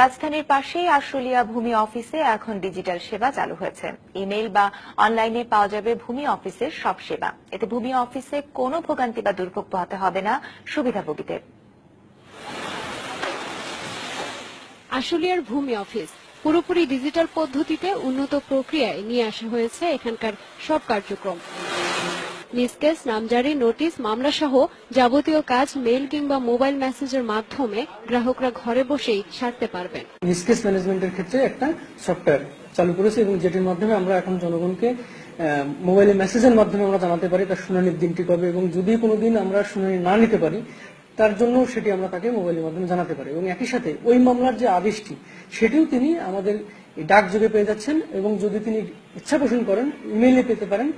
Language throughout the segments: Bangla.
রাজধানীর পাশেই আশুলিয়া ভূমি অফিসে এখন ডিজিটাল সেবা চালু হয়েছে। ইমেইল বা অনলাইনে পাওয়া যাবে ভূমি অফিসের সব সেবা। এতে ভূমি অফিসে কোনো ভোগান্তি বা দুর্ভোগ পোহাতে হবে না সুবিধাভোগীদের। আশুলিয়ার ভূমি অফিস পুরোপুরি ডিজিটাল পদ্ধতিতে উন্নত প্রক্রিয়ায় নিয়ে আসা হয়েছে এখানকার সব কার্যক্রম। নিস্কেস নামজারি নোটিশ মামলা সহ যাবতীয় কাজ, মেইল কিংবা মোবাইল মেসেজের মাধ্যমে গ্রাহকরা ঘরে বসেই সারতে পারবেন। মিসকেস ম্যানেজমেন্টের ক্ষেত্রে একটা সফটওয়্যার চালু করেছে এবং যেটির মাধ্যমে আমরা এখন জনগণকে মোবাইলে মেসেজের মাধ্যমে আমরা জানাতে পারি তার শুনানির দিনটি কবে এবং যদি কোনোদিন আমরা শুনানি না নিতে পারি, তার জন্য সেটি আমরা তাকে মোবাইলের মাধ্যমে জানাতে পারি। এবং একই সাথে ওই মামলার যে আদেশটি, সেটিও তিনি আমাদের ডাক যোগে পেয়ে যাচ্ছেন এবং যদি তিনি ইচ্ছা পোষণ করেন, ইমেইলে পেতে পারেন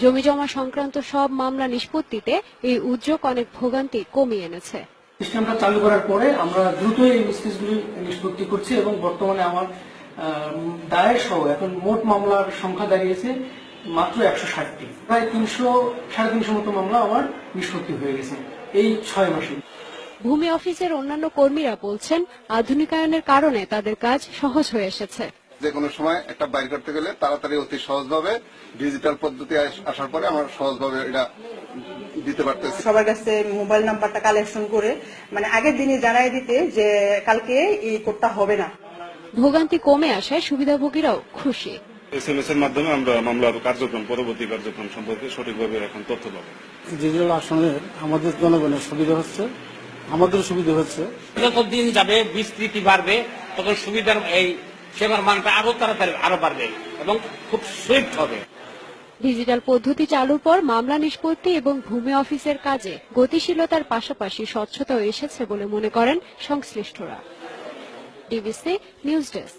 জমি জমা সংক্রান্ত সব মামলা নিষ্পত্তিতে এই উদ্যোগ অনেক ভোগান্তি কমিয়ে এনেছে। সিস্টেমটা চালু করার পরে আমরা দ্রুত এই মিসকেসগুলি নিষ্পত্তি করছি এবং বর্তমানে আমার দায়ের সহ এখন মোট মামলার সংখ্যা দাঁড়িয়েছে মাত্র একশো ষাটটি। প্রায় তিনশো সাড়ে তিনশো মতো মামলা আমার নিষ্পত্তি হয়ে গেছে এই ছয় মাসে। ভূমি অফিসের অন্যান্য কর্মীরা বলছেন আধুনিকায়নের কারণে তাদের কাজ সহজ হয়ে এসেছে। যে কোনো সময় একটা বাইর করতে গেলে তাড়াতাড়ি অতি সহজভাবে ডিজিটাল পদ্ধতি আসার পরে আমার সহজভাবে এটা দিতে পারতেছি। সবার কাছে মোবাইল নাম্বারটা কালেকশন করে মানে আগের দিনে জানাই দিতে যে কালকে এই কোডটা হবে না। ভোগান্তি কমে আসায় সুবিধাভোগীরাও খুশি। এস এম এস এর মাধ্যমে আমরা মামলার কার্যক্রম পরবর্তী কার্যক্রম সম্পর্কে সঠিকভাবে এখন তথ্য পাবো। ডিজিটাল আসনে আমাদের জনগণের সুবিধা হচ্ছে আমাদের সুবিধা হচ্ছে। যত দিন যাবে বিস্তৃতি বাড়বে তত সুবিধার এই সেবার মানটা আরও তাড়াতাড়ি, আরও বাড়বে এবং খুব সুইফট হবে। ডিজিটাল পদ্ধতি চালুর পর মামলা নিষ্পত্তি এবং ভূমি অফিসের কাজে গতিশীলতার পাশাপাশি স্বচ্ছতা এসেছে বলে মনে করেন সংশ্লিষ্টরা। DBC news desk